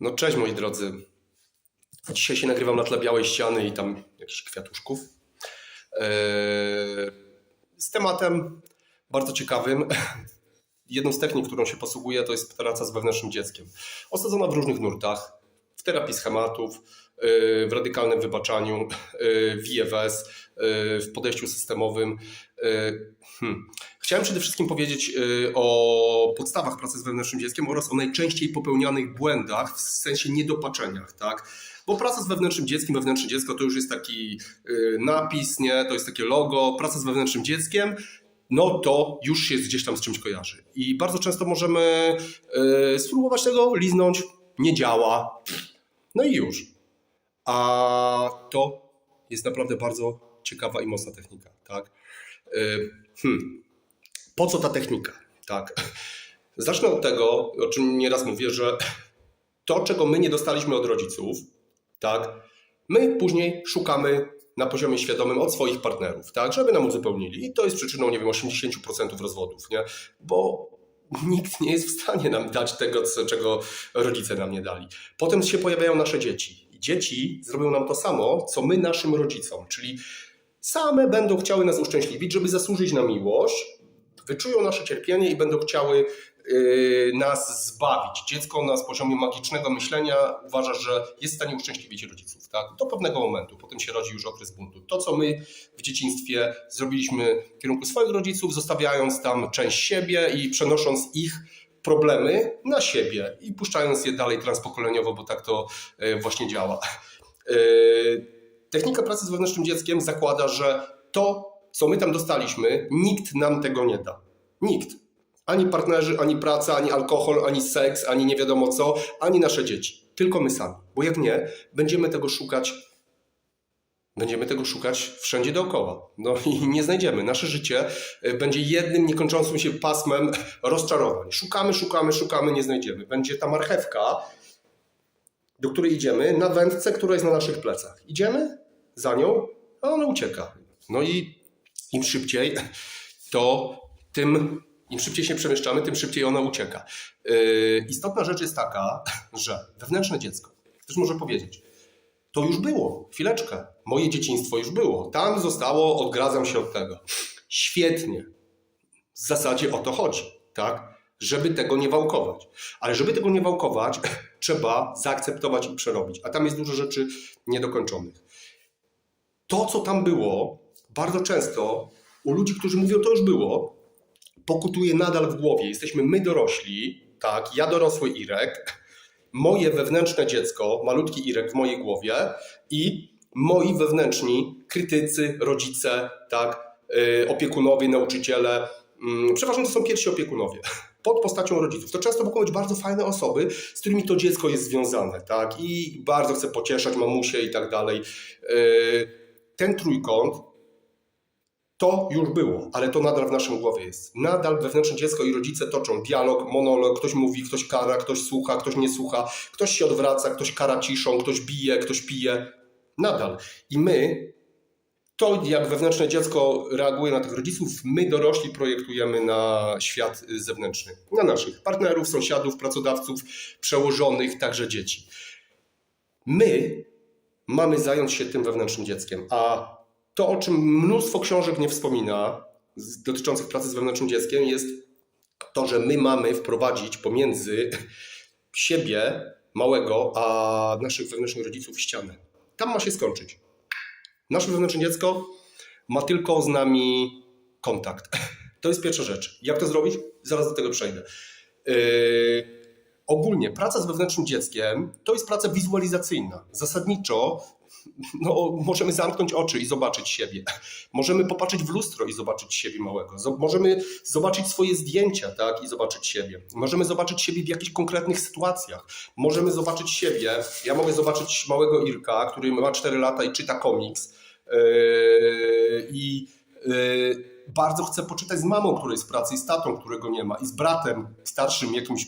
No cześć moi drodzy. Dzisiaj się nagrywam na tle białej ściany i tam jakichś kwiatuszków. Eee, Z tematem bardzo ciekawym. Jedną z technik, którą się posługuję, to jest praca z wewnętrznym dzieckiem. Osadzona w różnych nurtach, w terapii schematów, yy, w radykalnym wybaczaniu, yy, w IFS, w podejściu systemowym. Hmm. Chciałem przede wszystkim powiedzieć yy, o podstawach pracy z wewnętrznym dzieckiem oraz o najczęściej popełnianych błędach, w sensie niedopaczeniach, tak? Bo praca z wewnętrznym dzieckiem, wewnętrzne dziecko to już jest taki yy, napis, nie? To jest takie logo, praca z wewnętrznym dzieckiem, no to już się gdzieś tam z czymś kojarzy. I bardzo często możemy yy, spróbować tego, liznąć, nie działa, no i już. A to jest naprawdę bardzo ciekawa i mocna technika, tak? Hmm. Po co ta technika, tak? Zacznę od tego, o czym nieraz mówię, że to, czego my nie dostaliśmy od rodziców, tak? My później szukamy na poziomie świadomym od swoich partnerów, tak? Żeby nam uzupełnili. I to jest przyczyną, nie wiem, 80% rozwodów, nie? Bo nikt nie jest w stanie nam dać tego, czego rodzice nam nie dali. Potem się pojawiają nasze dzieci. Dzieci zrobią nam to samo, co my naszym rodzicom, czyli same będą chciały nas uszczęśliwić, żeby zasłużyć na miłość, wyczują nasze cierpienie i będą chciały yy, nas zbawić. Dziecko na poziomie magicznego myślenia uważa, że jest w stanie uszczęśliwić rodziców. Tak? Do pewnego momentu, potem się rodzi już okres buntu. To, co my w dzieciństwie zrobiliśmy w kierunku swoich rodziców, zostawiając tam część siebie i przenosząc ich problemy na siebie i puszczając je dalej transpokoleniowo, bo tak to yy, właśnie działa. Yy, Technika pracy z wewnętrznym dzieckiem zakłada, że to, co my tam dostaliśmy, nikt nam tego nie da. Nikt. Ani partnerzy, ani praca, ani alkohol, ani seks, ani nie wiadomo co, ani nasze dzieci. Tylko my sami. Bo jak nie, będziemy tego szukać. Będziemy tego szukać wszędzie dookoła. No i nie znajdziemy. Nasze życie y, będzie jednym niekończącym się pasmem rozczarowań. Szukamy, szukamy, szukamy, nie znajdziemy. Będzie ta marchewka, do której idziemy, na wędce, która jest na naszych plecach. Idziemy za nią, a ona ucieka. No i im szybciej, to tym, im szybciej się przemieszczamy, tym szybciej ona ucieka. Yy, istotna rzecz jest taka, że wewnętrzne dziecko, ktoś może powiedzieć, to już było, chwileczkę, moje dzieciństwo już było, tam zostało, odgradzam się od tego. Świetnie, w zasadzie o to chodzi, tak? Żeby tego nie wałkować. Ale żeby tego nie wałkować, trzeba zaakceptować i przerobić. A tam jest dużo rzeczy niedokończonych. To, co tam było, bardzo często u ludzi, którzy mówią, to już było, pokutuje nadal w głowie. Jesteśmy my dorośli, tak, ja dorosły Irek, moje wewnętrzne dziecko, malutki Irek w mojej głowie i moi wewnętrzni krytycy, rodzice, tak, yy, opiekunowie, nauczyciele, yy, przeważnie to są pierwsi opiekunowie pod postacią rodziców. To często mogą być bardzo fajne osoby, z którymi to dziecko jest związane, tak, i bardzo chce pocieszać mamusię i tak dalej. Yy, Ten trójkąt to już było, ale to nadal w naszym głowie jest. Nadal wewnętrzne dziecko i rodzice toczą dialog, monolog, ktoś mówi, ktoś kara, ktoś słucha, ktoś nie słucha, ktoś się odwraca, ktoś kara ciszą, ktoś bije, ktoś pije. Nadal. I my, to jak wewnętrzne dziecko reaguje na tych rodziców, my dorośli projektujemy na świat zewnętrzny. Na naszych partnerów, sąsiadów, pracodawców, przełożonych, także dzieci. My mamy zająć się tym wewnętrznym dzieckiem, a to, o czym mnóstwo książek nie wspomina, dotyczących pracy z wewnętrznym dzieckiem, jest to, że my mamy wprowadzić pomiędzy siebie, małego, a naszych wewnętrznych rodziców ścianę. Tam ma się skończyć. Nasze wewnętrzne dziecko ma tylko z nami kontakt. To jest pierwsza rzecz. Jak to zrobić? Zaraz do tego przejdę. Yy, ogólnie praca z wewnętrznym dzieckiem to jest praca wizualizacyjna. Zasadniczo no, możemy zamknąć oczy i zobaczyć siebie. Możemy popatrzeć w lustro i zobaczyć siebie małego. Możemy zobaczyć swoje zdjęcia tak, i zobaczyć siebie. Możemy zobaczyć siebie w jakichś konkretnych sytuacjach. Możemy zobaczyć siebie. Ja mogę zobaczyć małego Irka, który ma 4 lata i czyta komiks. Yy, I yy, bardzo chcę poczytać z mamą, która jest w pracy, i z tatą, którego nie ma, i z bratem starszym, jakimś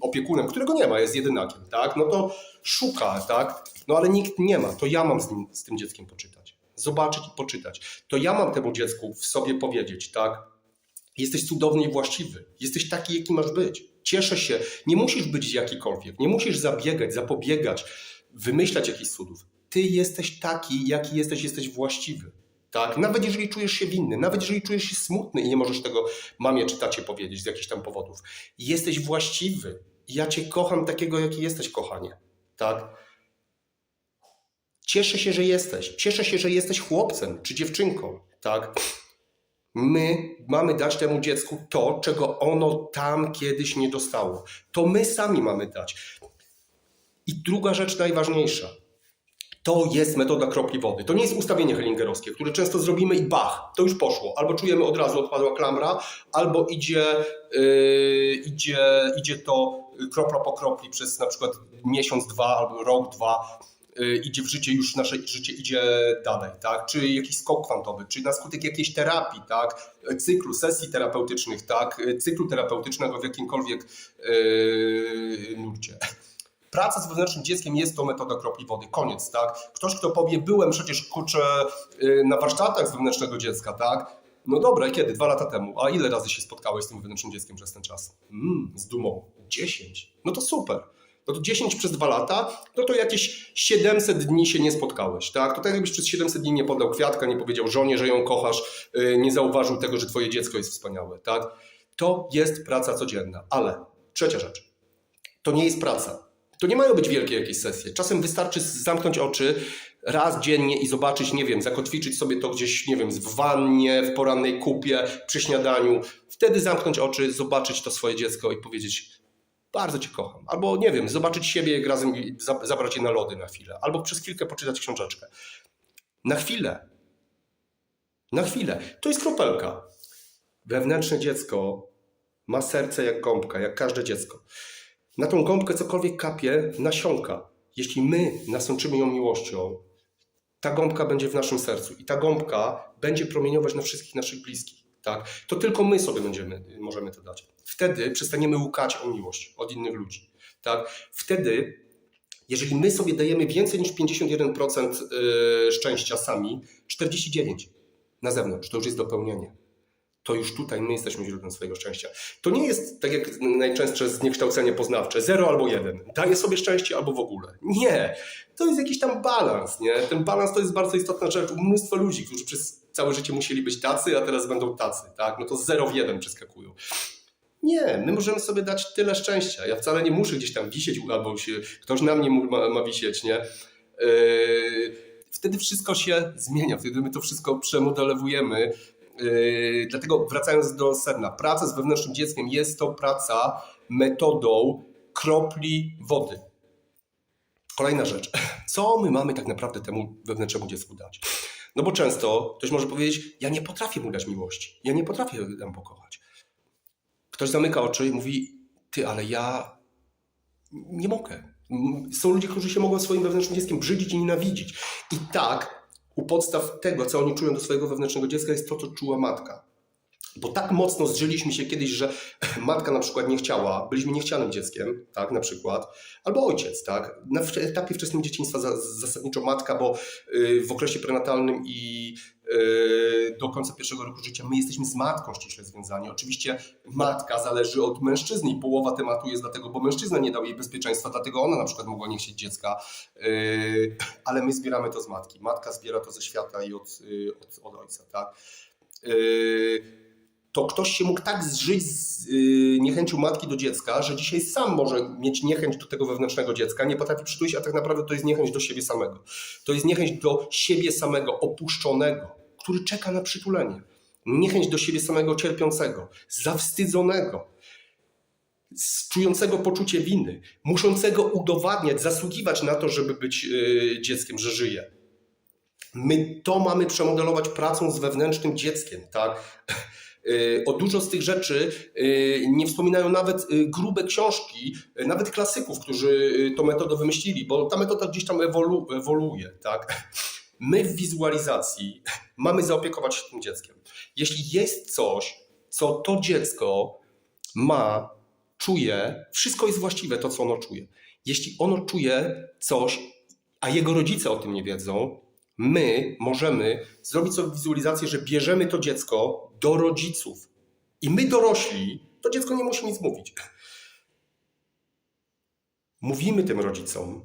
opiekunem, którego nie ma, jest jedynakiem, tak? No to szuka, tak? No ale nikt nie ma, to ja mam z, nim, z tym dzieckiem poczytać. Zobaczyć i poczytać. To ja mam temu dziecku w sobie powiedzieć, tak? Jesteś cudowny i właściwy. Jesteś taki, jaki masz być. Cieszę się. Nie musisz być jakikolwiek. Nie musisz zabiegać, zapobiegać, wymyślać jakichś cudów. Ty jesteś taki, jaki jesteś, jesteś właściwy. Tak? Nawet jeżeli czujesz się winny, nawet jeżeli czujesz się smutny i nie możesz tego mamie czy tacie powiedzieć z jakichś tam powodów. Jesteś właściwy. Ja cię kocham takiego, jaki jesteś, kochanie. Tak? Cieszę się, że jesteś. Cieszę się, że jesteś chłopcem czy dziewczynką. Tak? My mamy dać temu dziecku to, czego ono tam kiedyś nie dostało. To my sami mamy dać. I druga rzecz najważniejsza. To jest metoda kropli wody. To nie jest ustawienie hellingerowskie, które często zrobimy i bach, to już poszło. Albo czujemy od razu odpadła klamra, albo idzie, yy, idzie, idzie to kropla po kropli przez na przykład miesiąc, dwa albo rok, dwa. Yy, idzie w życie, już nasze życie idzie dalej, tak? Czy jakiś skok kwantowy, czy na skutek jakiejś terapii, tak? Cyklu, sesji terapeutycznych, tak? Cyklu terapeutycznego w jakimkolwiek yy, nurcie. Praca z wewnętrznym dzieckiem jest to metoda kropli wody. Koniec, tak? Ktoś, kto powie, byłem przecież kurczę yy, na warsztatach z wewnętrznego dziecka, tak? No dobra, kiedy? Dwa lata temu. A ile razy się spotkałeś z tym wewnętrznym dzieckiem przez ten czas? Mm, z dumą. 10. No to super. No to 10 przez dwa lata, no to jakieś 700 dni się nie spotkałeś, tak? To tak jakbyś przez 700 dni nie podał kwiatka, nie powiedział żonie, że ją kochasz, yy, nie zauważył tego, że twoje dziecko jest wspaniałe, tak? To jest praca codzienna. Ale trzecia rzecz. To nie jest praca. To nie mają być wielkie jakieś sesje. Czasem wystarczy zamknąć oczy raz dziennie i zobaczyć, nie wiem, zakotwiczyć sobie to gdzieś, nie wiem, w wannie, w porannej kupie, przy śniadaniu. Wtedy zamknąć oczy, zobaczyć to swoje dziecko i powiedzieć, bardzo cię kocham. Albo, nie wiem, zobaczyć siebie jak razem zabrać je na lody na chwilę. Albo przez chwilkę poczytać książeczkę. Na chwilę. Na chwilę. To jest kropelka. Wewnętrzne dziecko ma serce jak gąbka, jak każde dziecko. Na tą gąbkę cokolwiek kapie, nasiąka. Jeśli my nasączymy ją miłością, ta gąbka będzie w naszym sercu i ta gąbka będzie promieniować na wszystkich naszych bliskich. Tak? To tylko my sobie będziemy, możemy to dać. Wtedy przestaniemy łukać o miłość od innych ludzi. Tak? Wtedy, jeżeli my sobie dajemy więcej niż 51% yy, szczęścia sami, 49% na zewnątrz, to już jest dopełnienie to już tutaj my jesteśmy źródłem swojego szczęścia. To nie jest tak jak najczęstsze zniekształcenie poznawcze, zero albo jeden. Daję sobie szczęście albo w ogóle. Nie. To jest jakiś tam balans, nie? Ten balans to jest bardzo istotna rzecz u mnóstwa ludzi, którzy przez całe życie musieli być tacy, a teraz będą tacy, tak? No to zero w jeden przeskakują. Nie, my możemy sobie dać tyle szczęścia. Ja wcale nie muszę gdzieś tam wisieć albo się, ktoś na mnie ma, ma wisieć, nie? Yy, wtedy wszystko się zmienia, wtedy my to wszystko przemodelowujemy. Yy, dlatego wracając do sedna, praca z wewnętrznym dzieckiem jest to praca metodą kropli wody. Kolejna rzecz. Co my mamy tak naprawdę temu wewnętrznemu dziecku dać? No bo często ktoś może powiedzieć, ja nie potrafię mu dać miłości, ja nie potrafię tam pokochać. Ktoś zamyka oczy i mówi, ty, ale ja nie mogę. Są ludzie, którzy się mogą swoim wewnętrznym dzieckiem brzydzić i nienawidzić. I tak u podstaw tego, co oni czują do swojego wewnętrznego dziecka, jest to, co czuła matka. Bo tak mocno zżyliśmy się kiedyś, że matka na przykład nie chciała, byliśmy niechcianym dzieckiem, tak, na przykład, albo ojciec, tak. Na etapie wczesnym dzieciństwa za, zasadniczo matka, bo y, w okresie prenatalnym i do końca pierwszego roku życia my jesteśmy z matką ściśle związani. Oczywiście matka zależy od mężczyzny i połowa tematu jest dlatego, bo mężczyzna nie dał jej bezpieczeństwa, dlatego ona na przykład mogła nie chcieć dziecka, y, ale my zbieramy to z matki. Matka zbiera to ze świata i od, y, od, od ojca, tak. To ktoś się mógł tak zżyć z y, niechęcią matki do dziecka, że dzisiaj sam może mieć niechęć do tego wewnętrznego dziecka, nie potrafi przytulić, a tak naprawdę to jest niechęć do siebie samego. To jest niechęć do siebie samego, opuszczonego, który czeka na przytulenie. Niechęć do siebie samego cierpiącego, zawstydzonego, czującego poczucie winy, muszącego udowadniać, zasługiwać na to, żeby być y, dzieckiem, że żyje. My to mamy przemodelować pracą z wewnętrznym dzieckiem, tak? Y, O dużo z tych rzeczy y, nie wspominają nawet y, grube książki, nawet klasyków, którzy tą metodę wymyślili, bo ta metoda gdzieś tam ewolu, ewoluuje, tak? My w wizualizacji mamy zaopiekować się tym dzieckiem. Jeśli jest coś, co to dziecko ma, czuje, wszystko jest właściwe, to co ono czuje. Jeśli ono czuje coś, a jego rodzice o tym nie wiedzą, my możemy zrobić sobie wizualizację, że bierzemy to dziecko do rodziców I my dorośli, to dziecko nie musi nic mówić. Mówimy tym rodzicom,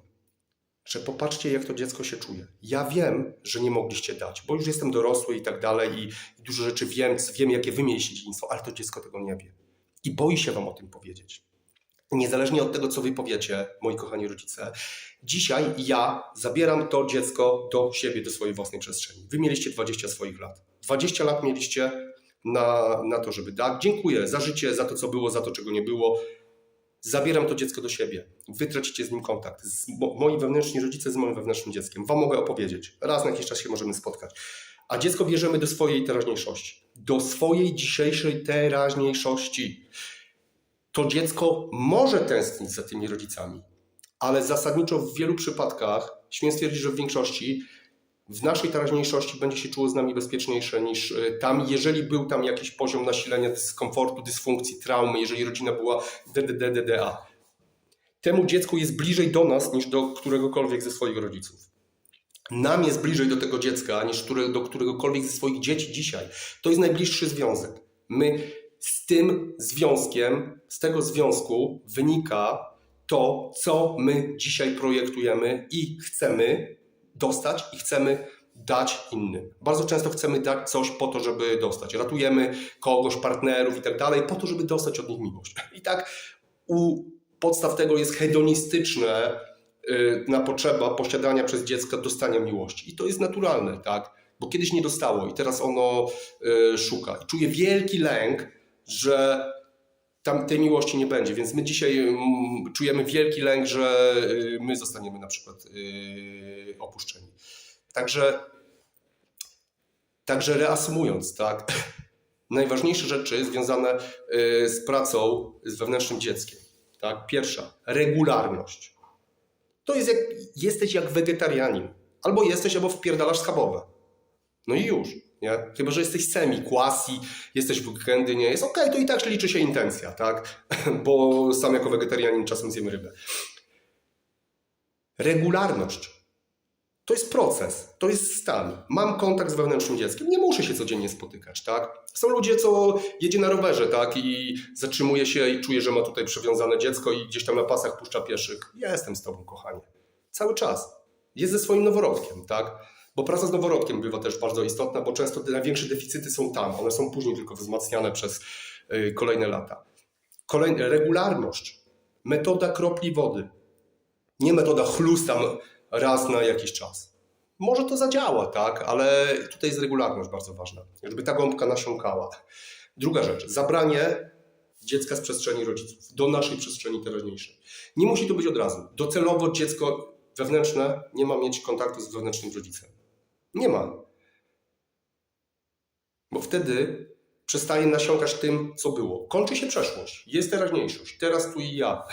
że popatrzcie, jak to dziecko się czuje. Ja wiem, że nie mogliście dać, bo już jestem dorosły i tak dalej, i, dużo rzeczy wiem, wiem, jakie wy mieliście dzieciństwo, ale to dziecko tego nie wie. I boi się wam o tym powiedzieć. Niezależnie od tego, co wy powiecie, moi kochani rodzice, dzisiaj ja zabieram to dziecko do siebie, do swojej własnej przestrzeni. Wy mieliście 20 swoich lat. 20 lat mieliście na, na to, żeby dać. Dziękuję za życie, za to, co było, za to, czego nie było. Zabieram to dziecko do siebie. Wy tracicie z nim kontakt. Z, mo, moi wewnętrzni rodzice z moim wewnętrznym dzieckiem. Wam mogę opowiedzieć. Raz na jakiś czas się możemy spotkać. A dziecko bierzemy do swojej teraźniejszości. Do swojej dzisiejszej teraźniejszości. To dziecko może tęsknić za tymi rodzicami, ale zasadniczo w wielu przypadkach, śmiem stwierdzić, że w większości, w naszej teraźniejszości będzie się czuło z nami bezpieczniejsze niż y, tam, jeżeli był tam jakiś poziom nasilenia dyskomfortu, dysfunkcji, traumy, jeżeli rodzina była DDDDA. Temu dziecku jest bliżej do nas niż do któregokolwiek ze swoich rodziców. Nam jest bliżej do tego dziecka niż do któregokolwiek ze swoich dzieci dzisiaj. To jest najbliższy związek. My z tym związkiem, z tego związku wynika to, co my dzisiaj projektujemy i chcemy dostać i chcemy dać innym. Bardzo często chcemy dać coś po to, żeby dostać. Ratujemy kogoś, partnerów i tak dalej, po to, żeby dostać od nich miłość. I tak u podstaw tego jest hedonistyczne y, na potrzeba posiadania przez dziecko dostania miłości. I to jest naturalne, tak? Bo kiedyś nie dostało i teraz ono y, szuka. I czuje wielki lęk, że tam tej miłości nie będzie. Więc my dzisiaj mm, czujemy wielki lęk, że y, my zostaniemy na przykład y, opuszczeni. Także, także reasumując, tak, najważniejsze rzeczy związane y, z pracą z wewnętrznym dzieckiem. Tak? Pierwsza, regularność. To jest jak, jesteś jak wegetarianin. Albo jesteś, albo wpierdalasz schabowe. No i już. Nie? Chyba, że jesteś semi, quasi, jesteś w weekendy, jest okej, to i tak liczy się intencja, tak? Bo sam jako wegetarianin czasem zjem rybę. Regularność. To jest proces, to jest stan. Mam kontakt z wewnętrznym dzieckiem, nie muszę się codziennie spotykać, tak? Są ludzie, co jedzie na rowerze, tak? I zatrzymuje się i czuje, że ma tutaj przywiązane dziecko i gdzieś tam na pasach puszcza pieszych. Ja jestem z tobą, kochanie. Cały czas. Jest ze swoim noworodkiem, tak? Bo praca z noworodkiem bywa też bardzo istotna, bo często te największe deficyty są tam. One są później tylko wzmacniane przez y, kolejne lata. Kolejne, regularność. Metoda kropli wody. Nie metoda chlustam raz na jakiś czas. Może to zadziała, tak, ale tutaj jest regularność bardzo ważna, żeby ta gąbka nasiąkała. Druga rzecz, zabranie dziecka z przestrzeni rodziców do naszej przestrzeni teraźniejszej. Nie musi to być od razu. Docelowo dziecko wewnętrzne nie ma mieć kontaktu z wewnętrznym rodzicem. Nie ma. Bo wtedy przestaje nasiąkać tym, co było. Kończy się przeszłość, jest teraźniejszość. Teraz tu i ja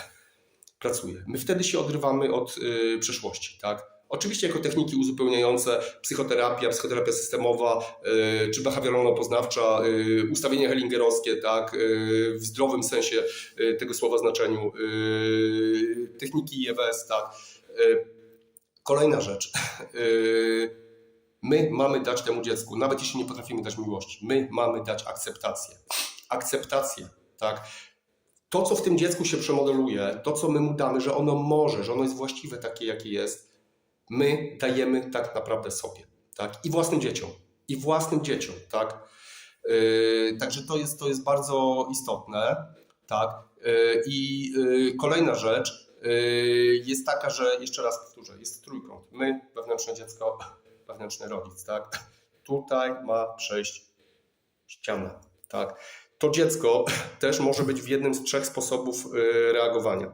pracuję. My wtedy się odrywamy od y, przeszłości, tak? Oczywiście jako techniki uzupełniające, psychoterapia, psychoterapia systemowa y, czy behawioralno-poznawcza, y, ustawienie hellingerowskie, tak, y, w zdrowym sensie y, tego słowa znaczeniu, y, techniki IFS, tak. Y, kolejna rzecz. Y, My mamy dać temu dziecku, nawet jeśli nie potrafimy dać miłości, my mamy dać akceptację. Akceptację, tak? To, co w tym dziecku się przemodeluje, to, co my mu damy, że ono może, że ono jest właściwe takie, jakie jest, my dajemy tak naprawdę sobie, tak? I własnym dzieciom, i własnym dzieciom, tak? Yy, także to jest, to jest bardzo istotne, tak? Yy, I yy, kolejna rzecz yy, jest taka, że jeszcze raz powtórzę, jest trójkąt. My, wewnętrzne dziecko, wewnętrzny rodzic, tak? Tutaj ma przejść ściana, tak? To dziecko też może być w jednym z trzech sposobów y, reagowania.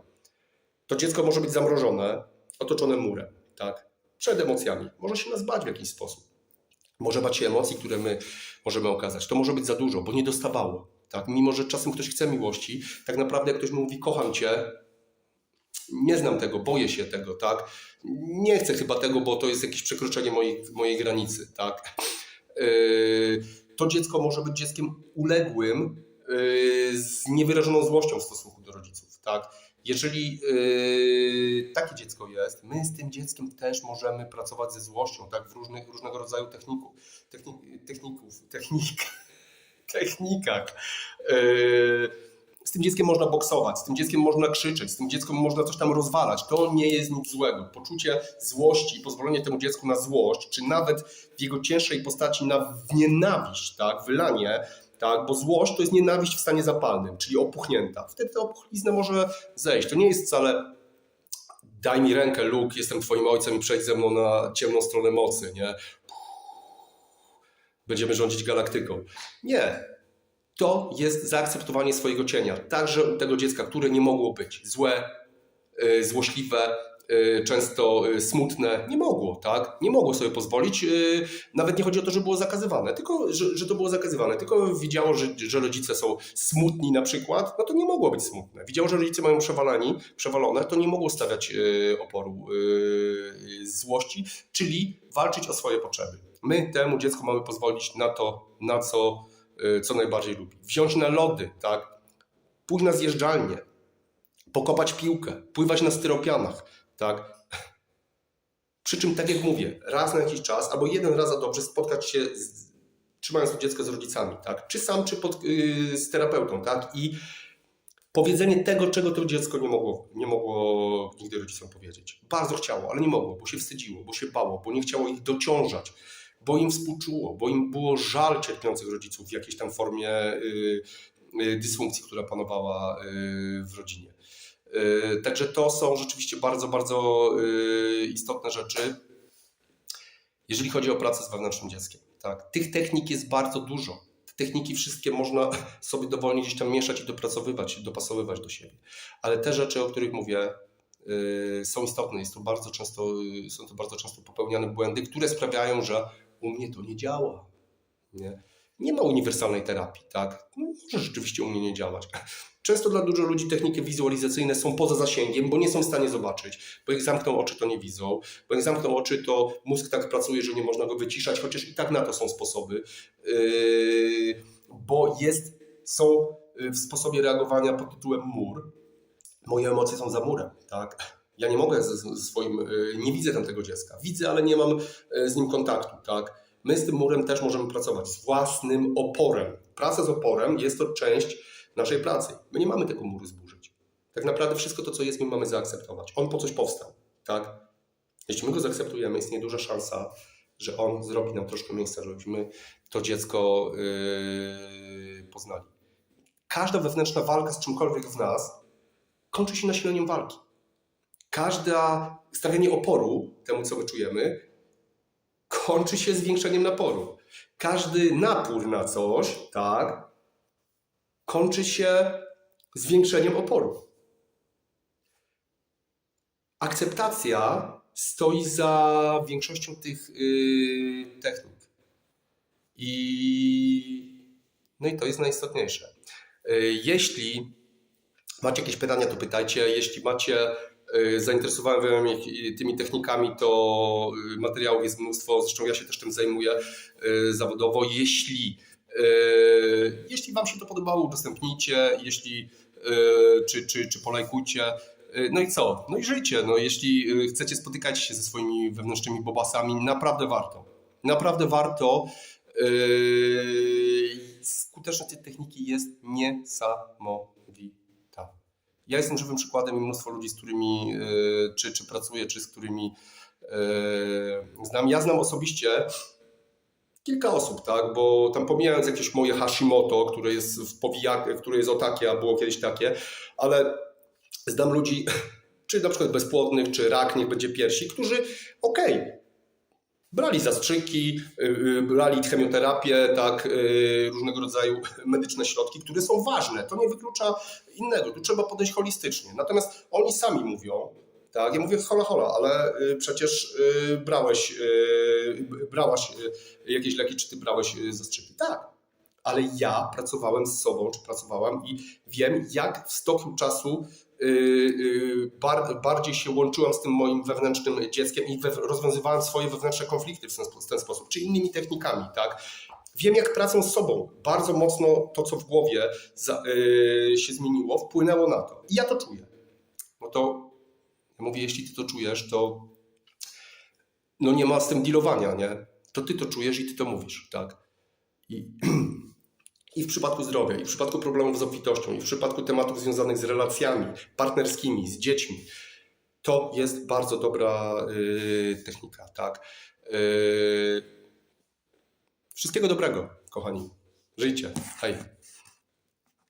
To dziecko może być zamrożone, otoczone murem, tak? Przed emocjami. Może się nas bać w jakiś sposób. Może bać się emocji, które my możemy okazać. To może być za dużo, bo nie dostawało. Tak? Mimo, że czasem ktoś chce miłości, tak naprawdę jak ktoś mówi kocham cię, nie znam tego, boję się tego, tak? Nie chcę chyba tego, bo to jest jakieś przekroczenie mojej, mojej granicy, tak? Yy, to dziecko może być dzieckiem uległym yy, z niewyrażoną złością w stosunku do rodziców, tak? Jeżeli yy, takie dziecko jest, my z tym dzieckiem też możemy pracować ze złością, tak? W różnych, różnego rodzaju techników, technik, techników, technik, technikach. Z tym dzieckiem można boksować, z tym dzieckiem można krzyczeć, z tym dzieckiem można coś tam rozwalać. To nie jest nic złego. Poczucie złości, pozwolenie temu dziecku na złość, czy nawet w jego cięższej postaci na nienawiść, tak, wylanie, tak, bo złość to jest nienawiść w stanie zapalnym, czyli opuchnięta. Wtedy ta opuchlizna może zejść. To nie jest wcale daj mi rękę, Luke, jestem twoim ojcem i przejdź ze mną na ciemną stronę mocy, nie? Będziemy rządzić galaktyką. Nie. To jest zaakceptowanie swojego cienia. Także u tego dziecka, które nie mogło być złe, y, złośliwe, y, często y, smutne. Nie mogło, tak? Nie mogło sobie pozwolić. Nawet nie chodzi o to, że było zakazywane, tylko że, że to było zakazywane. Tylko widziało, że, że rodzice są smutni na przykład, no to nie mogło być smutne. Widziało, że rodzice mają przewalani, przewalone, to nie mogło stawiać oporu złości, czyli walczyć o swoje potrzeby. My temu dziecku mamy pozwolić na to, na co, co najbardziej lubi. Wziąć na lody, tak? Pójść na zjeżdżalnię, pokopać piłkę, pływać na styropianach, tak? Przy czym, tak jak mówię, raz na jakiś czas, albo jeden raz za dobrze spotkać się, z, trzymając dziecko z rodzicami, tak? Czy sam, czy pod, yy, z terapeutą, tak? I powiedzenie tego, czego to dziecko nie mogło, nie mogło nigdy rodzicom powiedzieć. Bardzo chciało, ale nie mogło, bo się wstydziło, bo się bało, bo nie chciało ich dociążać, bo im współczuło, bo im było żal cierpiących rodziców w jakiejś tam formie yy, yy, dysfunkcji, która panowała yy, w rodzinie. Także to są rzeczywiście bardzo, bardzo istotne rzeczy, jeżeli chodzi o pracę z wewnętrznym dzieckiem. Tak. Tych technik jest bardzo dużo. Te techniki wszystkie można sobie dowolnie gdzieś tam mieszać i dopracowywać, dopasowywać do siebie. Ale te rzeczy, o których mówię, są istotne. Jest to bardzo często, są to bardzo często popełniane błędy, które sprawiają, że u mnie to nie działa. Nie, nie ma uniwersalnej terapii, tak? No, może rzeczywiście u mnie nie działać. Często dla dużo ludzi techniki wizualizacyjne są poza zasięgiem, bo nie są w stanie zobaczyć. Bo jak zamkną oczy, to nie widzą. Bo jak zamkną oczy, to mózg tak pracuje, że nie można go wyciszać, chociaż i tak na to są sposoby. Yy, bo jest, są yy, w sposobie reagowania pod tytułem mur. Moje emocje są za murem, tak? Ja nie mogę ze, ze swoim, yy, nie widzę tamtego dziecka. Widzę, ale nie mam yy, z nim kontaktu, tak? My z tym murem też możemy pracować, z własnym oporem. Praca z oporem jest to część naszej pracy. My nie mamy tego muru zburzyć. Tak naprawdę wszystko to, co jest, my mamy zaakceptować. On po coś powstał, tak? Jeśli my go zaakceptujemy, istnieje duża szansa, że on zrobi nam troszkę miejsca, żebyśmy to dziecko yy, poznali. Każda wewnętrzna walka z czymkolwiek w nas kończy się nasileniem walki. Każda stawianie oporu temu, co my czujemy, kończy się zwiększeniem naporu. Każdy napór na coś, tak, kończy się zwiększeniem oporu. Akceptacja stoi za większością tych yy, technik. I, no i to jest najistotniejsze. Yy, jeśli macie jakieś pytania, to pytajcie. Jeśli macie zainteresowałem się tymi technikami, to yy, materiałów jest mnóstwo. Zresztą ja się też tym zajmuję yy, zawodowo. Jeśli Jeśli Wam się to podobało, udostępnijcie, jeśli, czy, czy, czy polajkujcie. No i co? No i żyjcie. No, jeśli chcecie spotykać się ze swoimi wewnętrznymi bobasami, naprawdę warto. Naprawdę warto. Skuteczność tej techniki jest niesamowita. Ja jestem żywym przykładem i mnóstwo ludzi, z którymi yy, czy, czy pracuję, czy z którymi yy, znam. Ja znam osobiście kilka osób, tak, bo tam pomijając jakieś moje Hashimoto, które jest w powijakach, które jest o takie, a było kiedyś takie, ale znam ludzi, czy na przykład bezpłodnych, czy rak, niech będzie piersi, którzy okej, brali zastrzyki, yy, brali chemioterapię, tak, yy, różnego rodzaju medyczne środki, które są ważne. To nie wyklucza innego, tu trzeba podejść holistycznie. Natomiast oni sami mówią, tak, ja mówię hola hola, ale y, przecież y, brałeś, y, brałaś y, jakieś leki, czy ty brałeś y, zastrzyki? Tak, ale ja pracowałem z sobą, czy pracowałam i wiem, jak w stoku czasu y, y, bardziej się łączyłam z tym moim wewnętrznym dzieckiem i rozwiązywałem swoje wewnętrzne konflikty w ten, sposób, czy innymi technikami, tak? Wiem, jak pracą z sobą bardzo mocno to, co w głowie y, się zmieniło, wpłynęło na to. I ja to czuję. No to ja mówię, jeśli ty to czujesz, to no nie ma z tym dealowania, nie? To ty to czujesz i ty to mówisz, tak? I I w przypadku zdrowia, i w przypadku problemów z obfitością, i w przypadku tematów związanych z relacjami partnerskimi, z dziećmi. To jest bardzo dobra y, technika, tak. Y, wszystkiego dobrego, kochani. Żyjcie. Hej.